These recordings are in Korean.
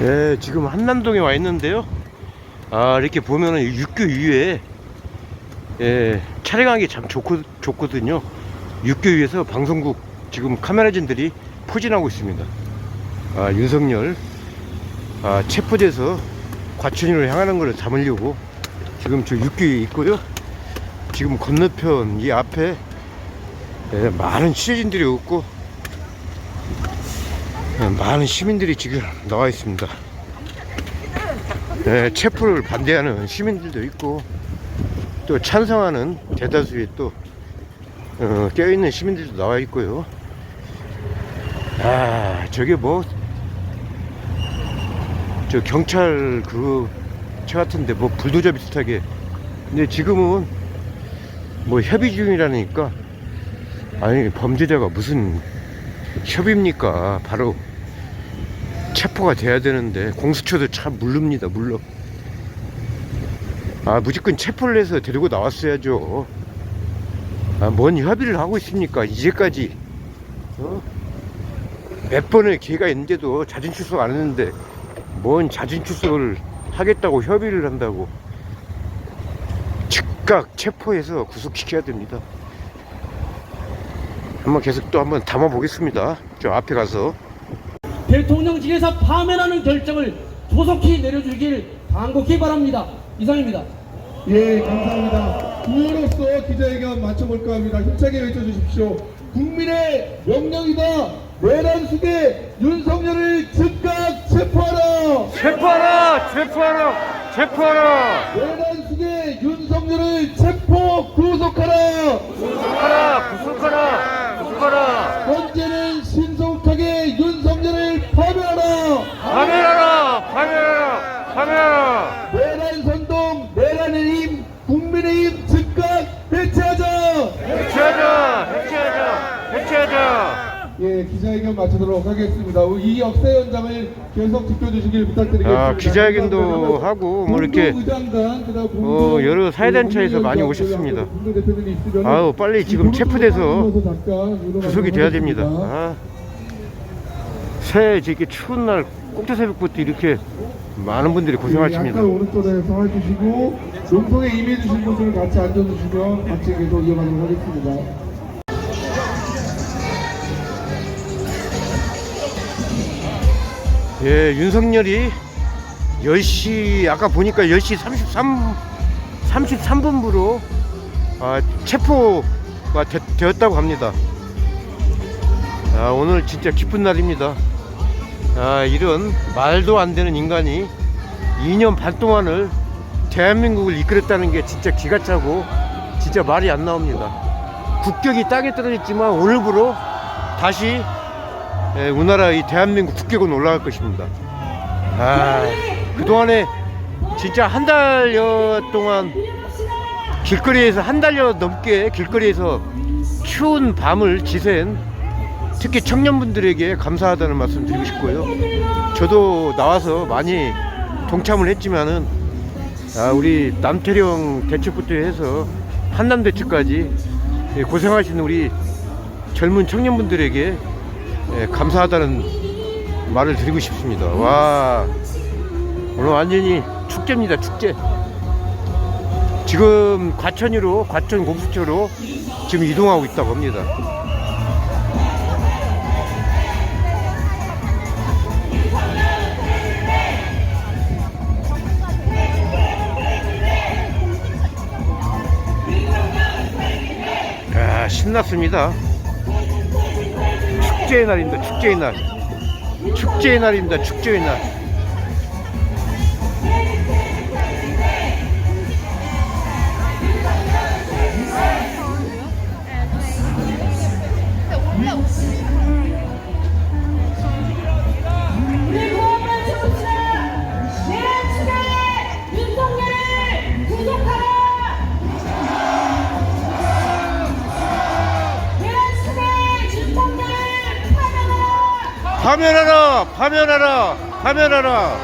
예, 지금 한남동에 와 있는데요. 아, 이렇게 보면은 육교 위에 예, 촬영하기 참 좋고, 좋거든요. 육교 위에서 방송국 지금 카메라진들이 포진하고 있습니다. 아, 윤석열 아, 체포돼서 과천으로 향하는 것을 담으려고 지금 저 육교 위에 있고요. 지금 건너편 이 앞에 예, 많은 취재진들이 없고 예, 많은 시민들이 지금 나와 있습니다. 예, 체포를 반대하는 시민들도 있고 또 찬성하는 대다수의 또 어, 껴있는 시민들도 나와 있고요. 아 저게 뭐 저 경찰 그차 같은데 뭐 불도저 비슷하게 근데 지금은 뭐 협의 중이라니까 아니 범죄자가 무슨 협의입니까 바로 체포가 돼야 되는데 공수처도 참 물릅니다 물러. 아 무조건 체포를 해서 데리고 나왔어야죠. 아, 뭔 협의를 하고 있습니까? 이제까지. 어? 몇 번의 기회가 있는데도 자진 출석 안 했는데 뭔 자진 출석을 하겠다고 협의를 한다고. 즉각 체포해서 구속시켜야 됩니다. 한번 계속 또 한번 담아 보겠습니다. 저 앞에 가서 대통령실에서 파면하는 결정을 조속히 내려주길 간곡히 바랍니다. 이상입니다. 예, 감사합니다. 구호로서 기자회견 마쳐볼까 합니다. 힘차게 외쳐주십시오. 국민의 명령이다. 내란 수계 윤석열을 즉각 체포하라. 체포하라 체포하라 체포하라 내란 수계 윤석열을 체포 구속하라. 구속하라 구속하라 구속하라 현재는 신속하게 윤석열을 파면하라. 파면하라 파면하라 파면하라 내란 선동, 내란의 힘, 국민의힘 즉각 해체하자. 해체하자 해체하자 예, 기자회견 마치도록 하겠습니다. 이 역사 현장을 계속 지켜주시길 부탁드리겠습니다. 아, 기자회견도. 하고 뭐 이렇게 어, 여러 사회단체에서 많이 오셨습니다. 아우, 빨리 지금 이 체포돼서 구속이 돼야 됩니다. 아, 새해 이렇게 추운 날 꼭두새벽부터 이렇게 많은 분들이 고생하십니다 약간 오른쪽에 서 해주시고 용통에 임해주신 분들 같이 앉아주시면 같이 계속 이어가도록 하겠습니다. 예, 윤석열이 10시, 아까 보니까 10시 33, 33분부로 아, 체포가 되, 되었다고 합니다. 아, 오늘 진짜 기쁜 날입니다. 아, 이런 말도 안 되는 인간이 2년 반 동안을 대한민국을 이끌었다는 게 진짜 기가 차고 진짜 말이 안 나옵니다. 국격이 땅에 떨어졌지만 오늘부로 다시 예, 우리나라 이 대한민국 국격은 올라갈 것입니다. 아, 그동안에 진짜 한 달여 동안 길거리에서 한 달여 넘게 길거리에서 추운 밤을 지샌 특히 청년분들에게 감사하다는 말씀 드리고 싶고요. 저도 나와서 많이 동참을 했지만은 아, 우리 남태령 대책부터 해서 한남 대책까지 예, 고생하신 우리 젊은 청년분들에게 예, 감사하다는 말을 드리고 싶습니다. 와 오늘 완전히 축제입니다. 축제. 지금 과천으로 과천 공수처로 지금 이동하고 있다고 합니다. 야, 신났습니다. 축제의 날입니다. 축제의 날. 축제의 날입니다. 축제의 날. 파면하라. 파면하라! 파면하라!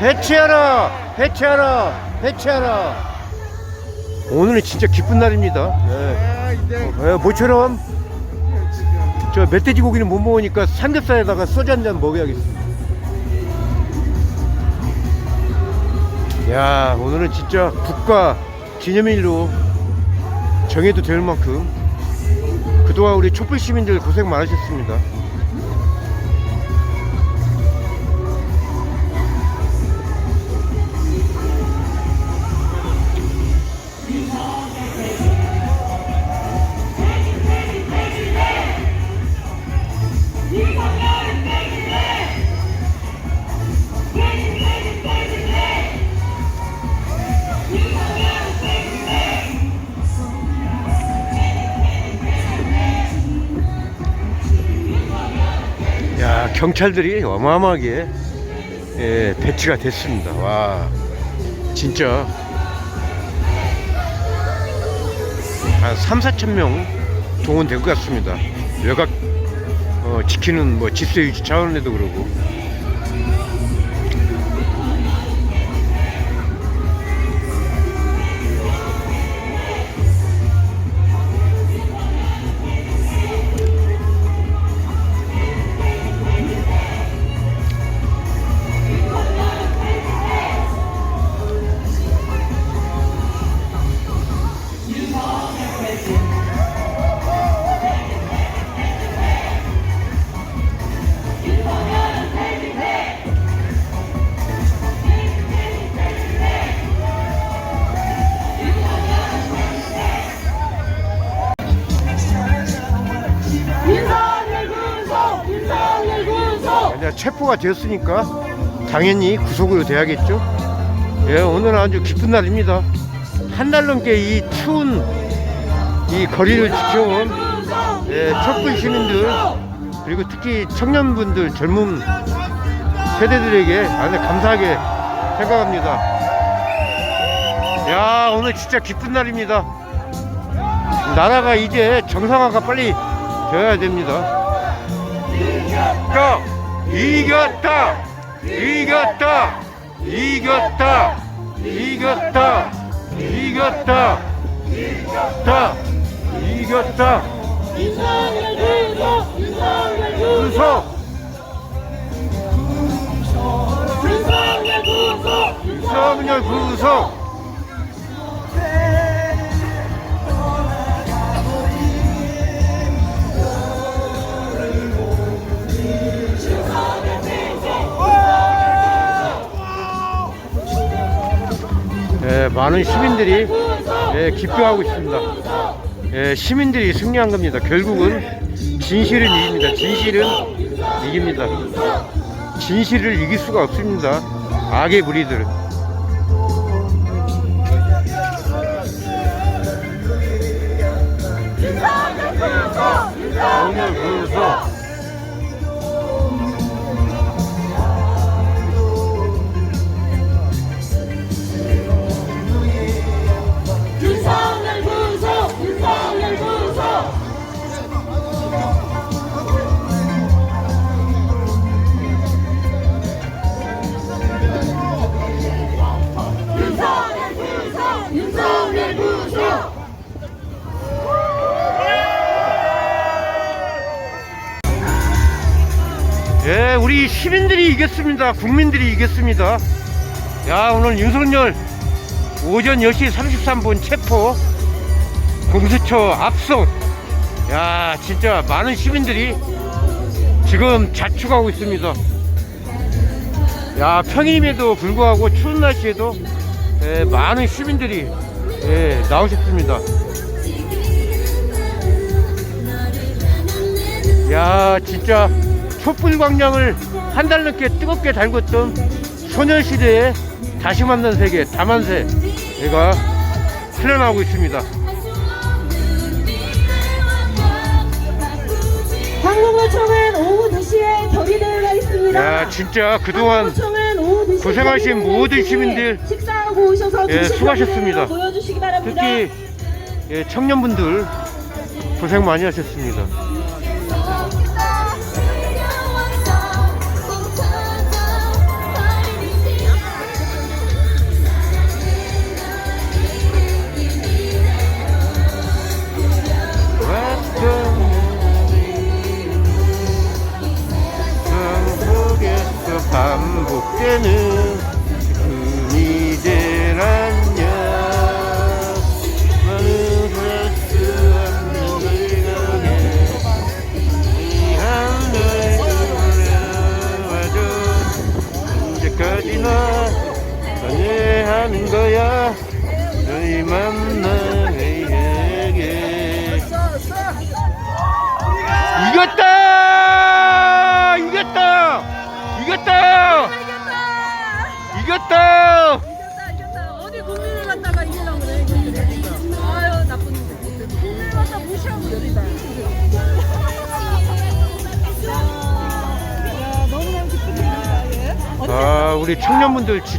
해체하라. 해체하라! 해체하라! 오늘은 진짜 기쁜 날입니다. 예. 어, 모처럼 저저 멧돼지 고기는 못 먹으니까 삼겹살에다가 소주 한 잔 먹어야겠습니다. 야 오늘은 진짜 국가 기념일로 정해도 될 만큼 그동안 우리 촛불 시민들 고생 많으셨습니다. 경찰들이 어마어마하게 예, 배치가 됐습니다. 와 진짜 한 3, 4천 명 동원된 것 같습니다. 외곽 어, 지키는 뭐 질서 유지 차원에도 그러고 체포가 되었으니까 당연히 구속으로 돼야겠죠. 예, 오늘은 아주 기쁜 날입니다. 한 달 넘게 이 추운 이 거리를 지켜온 예, 촛불 시민들 그리고 특히 청년분들 젊은 세대들에게 아주 감사하게 생각합니다. 야 오늘 진짜 기쁜 날입니다. 나라가 이제 정상화가 빨리 되어야 됩니다. 이겼다! 이겼다! 이겼다! 이겼다! 이겼다! 이겼다! 이겼다! 이상을 이겨! 이상을 이겨! 윤석열 구속! 윤석열 구속! 많은 시민들이 예, 기뻐하고 있습니다. 예, 시민들이 승리한 겁니다. 결국은 진실은 이깁니다. 진실은 이깁니다. 진실을 이길 수가 없습니다. 악의 무리들은. 오늘. 윤 이 이겼습니다. 국민들이 이겼습니다. 야, 오늘 윤석열 오전 10시 33분 체포 공수처 압송. 야, 진짜 많은 시민들이 지금 자축하고 있습니다. 야, 평일임에도 불구하고 추운 날씨에도 예, 많은 시민들이 예, 나오셨습니다. 야, 진짜 촛불 광장을 한 달 넘게 뜨겁게 달궜던 소년시대의 다시 만난 세계 다만세가 흘러나오고 있습니다. 한국어청은 오후 2시에 결의대회가 있습니다. 야, 진짜 그동안 한국어청은 오후 2시에 고생하신 모든 시민들 식사하고 오셔서 예, 수고하셨습니다. 특히 예, 청년분들 고생 많이 하셨습니다. beni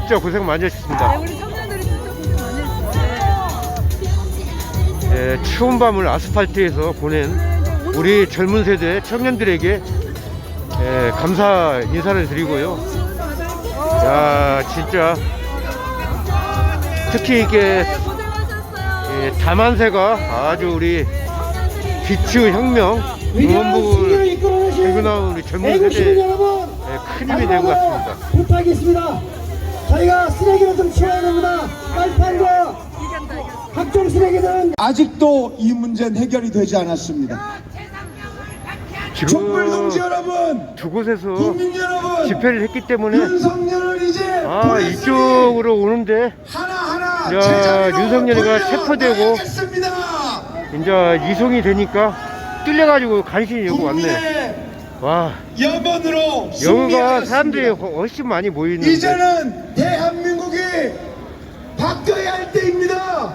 진짜 고생 많이 네, 하셨습니다. 우리 청년들이 진짜 고생 많이 했어 예, 추운 밤을 아스팔트에서 보낸 우리 젊은 세대 청년들에게 예, 감사 인사를 드리고요. 야, 진짜 특히 이게 네, 고생하셨어요 예, 다만세가 아주 우리 비추 혁명 응원복을 들고 나온 우리 젊은 세대에 여러분 예, 큰 힘이 된것 같습니다. 부탁하겠습니다. 저희가 쓰레기를 좀 치워야 됩니다. 빨판과 각종 쓰레기들은 아직도 이 문제는 해결이 되지 않았습니다. 촛불 동지 지금 여러분, 두 곳에서 국민 여러분, 집회를 했기 때문에 윤석열을 이제 아 이쪽으로 오는데 하나하나 야, 윤석열이가 체포되고. 이제 이송이 되니까 뚫려가지고 간신히 여기 왔네. 와 염원으로 여기가. 사람들이 훨- 훨씬 많이 모이는데 이제는 대한민국이 바뀌어야 할 때입니다.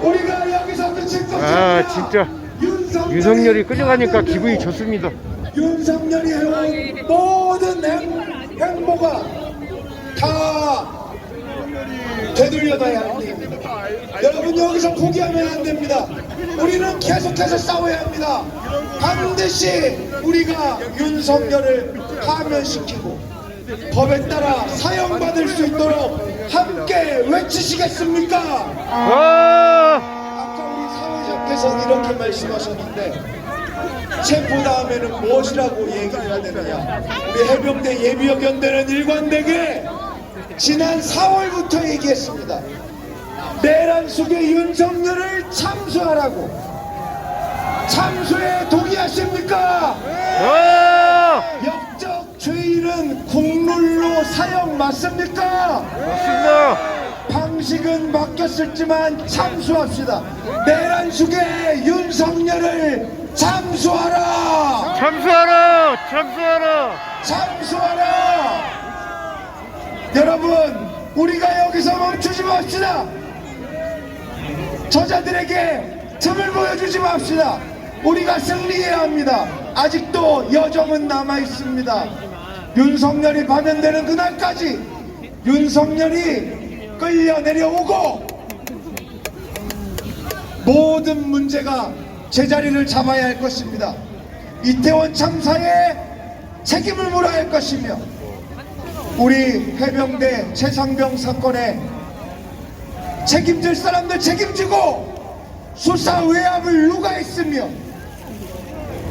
우리가 여기서 것입니다. 아 진짜 윤석열이 윤석열이 끌려가니까 기분이 좋습니다. 윤석열이 해온 모든 행, 행보가 다 되돌려봐야 합니다. 여러분 여기서 포기하면 안 됩니다. 우리는 계속해서 싸워야 합니다. 반드시 우리가 윤석열을 파면시키고 법에 따라 사형받을 수 있도록 함께 외치시겠습니까? 와 아까 우리 사회자께서 이렇게 말씀하셨는데 체포 다음에는 무엇이라고 얘기를 해야 되느냐? 우리 해병대 예비역 연대는 일관되게 지난 4월부터 얘기했습니다. 내란 속에 윤석열을 참수하라고 참수에 동의하십니까? 와! 역적 죄인은 국룰로 사형 맞습니까? 맞습니다. 방식은 바뀌었을지만 참수합시다. 내란 속에 윤석열을 참수하라! 참수하라! 참수하라! 참수하라! 여러분, 우리가 여기서 멈추지 맙시다. 저자들에게 틈을 보여주지 맙시다. 우리가 승리해야 합니다. 아직도 여정은 남아 있습니다. 윤석열이 파면되는 그날까지 윤석열이 끌려 내려오고 모든 문제가 제자리를 잡아야 할 것입니다. 이태원 참사에 책임을 물어야 할 것이며 우리 해병대 최상병 사건에 책임질 사람들 책임지고 수사 외압을 누가 했으며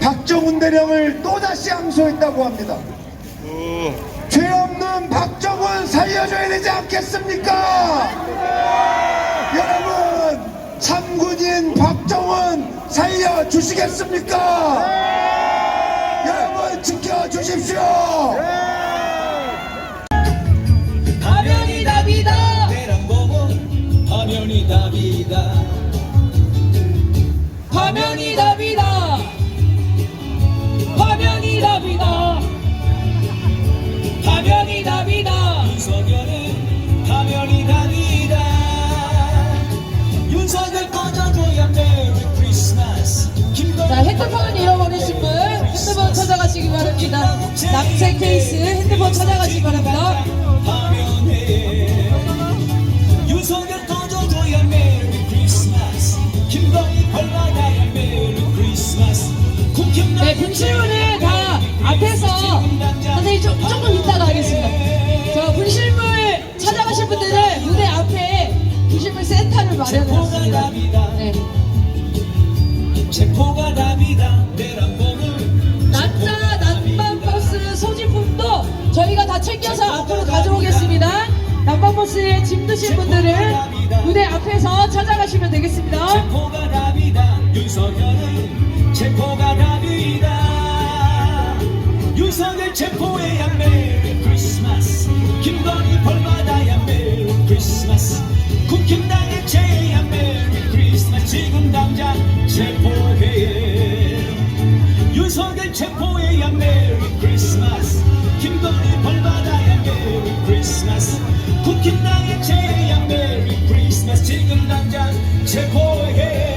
박정훈 대령을 또다시 항소했다고 합니다. 죄 없는 박정훈 살려줘야 되지 않겠습니까? 여러분 참군인 박정훈 살려주시겠습니까? 여러분 지켜주십시오. 캔버스에 짐 드신 분들은 무대 앞에서 찾아가시면 되겠습니다. 체포가 답이다. 윤석열은 체포가 답이다. 윤석열 체포해야 매일 크리스마스. 김건희 벌받아야 매일 크리스마스. 국힘당에 죄야 매일 크리스마스. 지금 당장 체포해. 윤석열 체포해야 매일 크리스마스. 김건희 벌받아야 Merry Christmas 쿠키 땅의 제야 Merry Christmas 지금 당장 최고의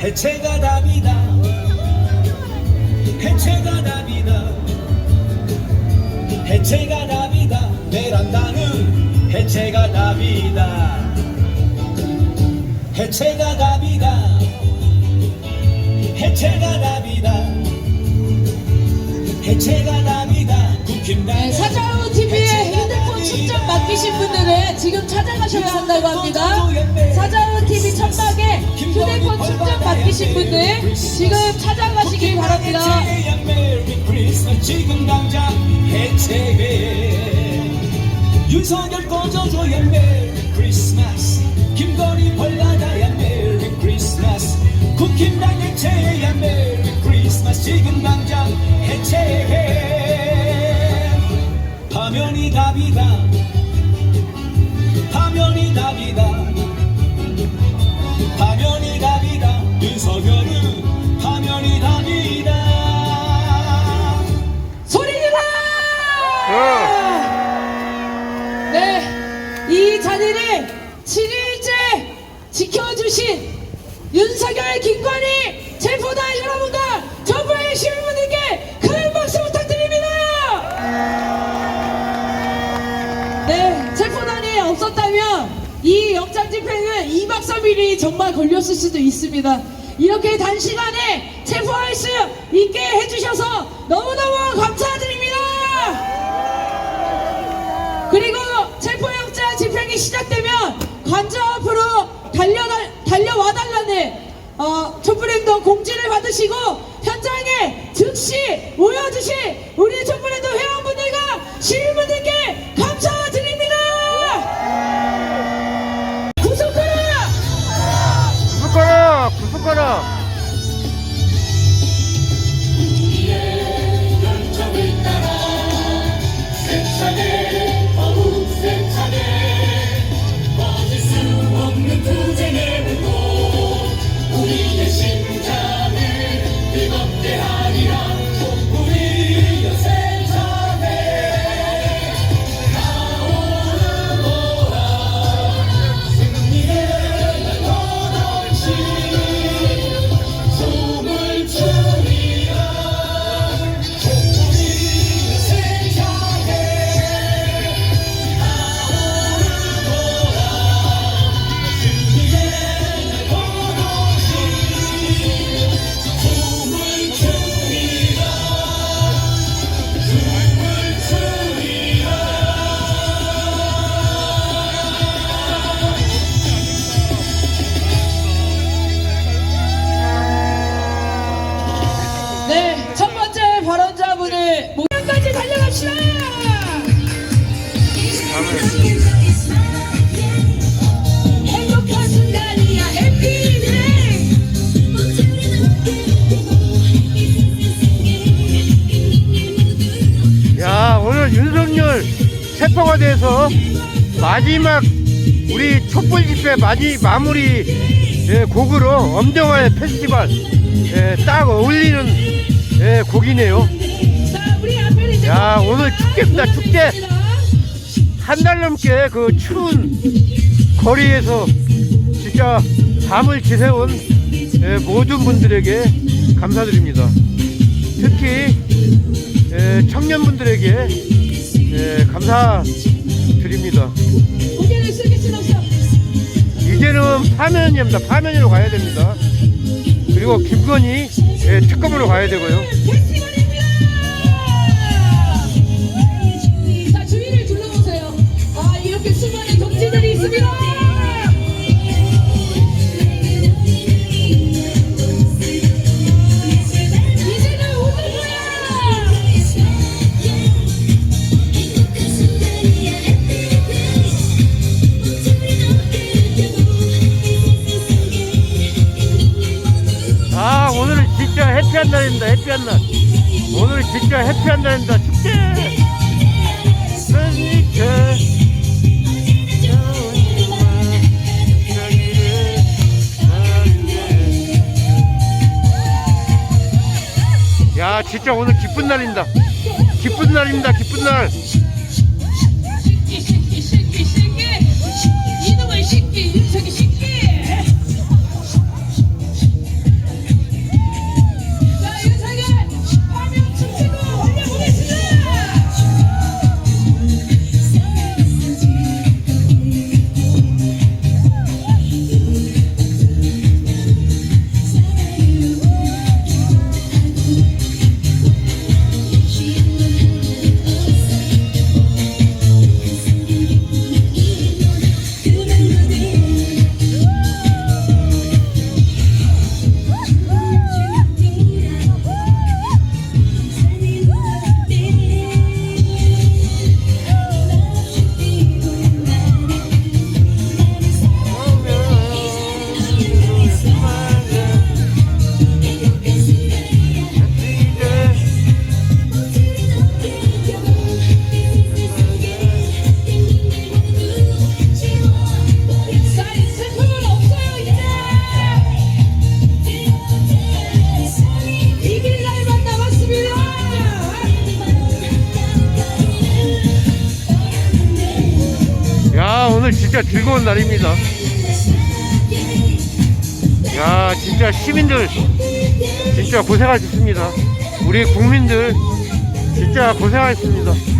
해체가 답이다. 해체가 답이다. 해체가 답이다. 내란다는 해체가 답이다. 해체가 답이다. 해체가 답이다. 해체가 답이다. 네, 사자우 TV에 휴대폰 충전 맡기신 분들은 지금 찾아가셔야 한다고 합니다. 사자우 TV 천막에 휴대폰 충전 맡기신 분들 지금 찾아가시길 바랍니다. 해체해야 메리 크리스마스 지금 당장 해체해 윤석열 꺼져줘야 메리 크리스마스 김건희 벌받아야 메리 크리스마스 국힘당 해체해야 메리 크리스마스 지금 당장 해체해 파면이 답이다. 파면이 답이다. 파면이 답이다. 윤석열은 파면이 답이다. 소리 질러! 어. 네, 이 자리를 7일째 지켜주신 윤석열, 김건희 없었다면 이 영장 집행은 2박 3일이 정말 걸렸을 수도 있습니다. 이렇게 단시간에 체포할 수 있게 해주셔서 너무너무 감사드립니다! 그리고 체포영장 집행이 시작되면 관저 앞으로 달려 달려와 달라는 어, 촛불행동 공지를 받으시고 현장에 즉시 모여주신 우리 촛불행동 회원분들과 시민분들께 마지막 우리 촛불 집회 마지 마무리 예, 곡으로 엄정화의 페스티벌 예, 딱 어울리는 예, 곡이네요. 야 오늘 축제입니다 축제 한 달 넘게 그 추운 거리에서 진짜 밤을 지새운 예, 모든 분들에게 감사드립니다. 특히 예, 청년분들에게 예, 감사 드립니다. 이제는 파면입니다. 파면으로 가야 됩니다. 그리고 김건희 예, 특검으로 가야 되고요. 자, 주위를 둘러보세요. 아, 이렇게 수많은 동지들이 있습니다. 해피한 날입니다. 해피한 날. 오늘 진짜 해피한 날입니다. 축제. 그러니까 야 진짜 오늘 기쁜 날입니다. 기쁜 날입니다. 기쁜 날. 진짜 즐거운 날입니다. 야, 진짜 시민들 진짜 고생하셨습니다. 우리 국민들 진짜 고생하셨습니다.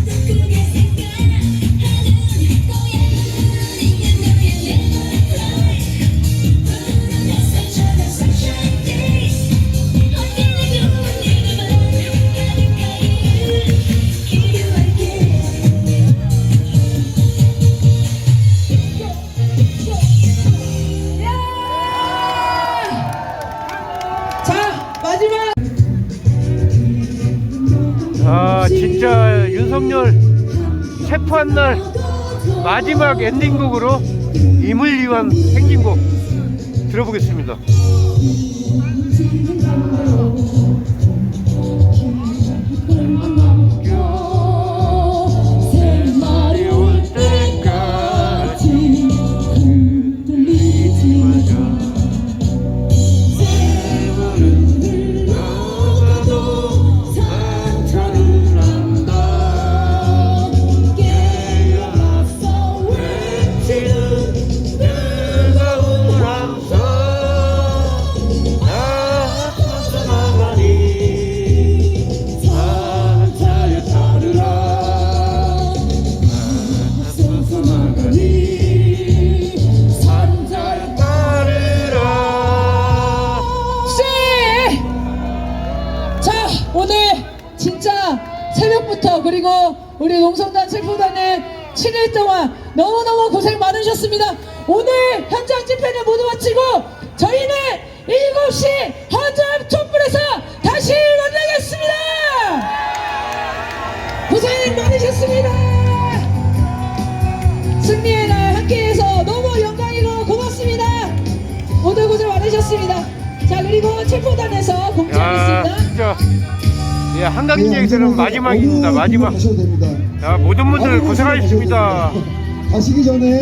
진짜 윤석열 체포한 날 마지막 엔딩곡으로 임을 위한 행진곡 들어보겠습니다. 우리 농성단 체포단은 7일 동안 너무너무 고생 많으셨습니다. 오늘 현장 집회는 모두 마치고 저희는 7시 헌접 촛불에서 다시 만나겠습니다. 고생 많으셨습니다. 승리의 날 함께해서 너무 영광이고 고맙습니다. 모두 고생 많으셨습니다. 자 그리고 체포단에서 야, 공지하겠습니다 예, 한강인에서는 마지막입니다. 마지막. 야, 모든 분들 고생하셨습니다. 가시기 전에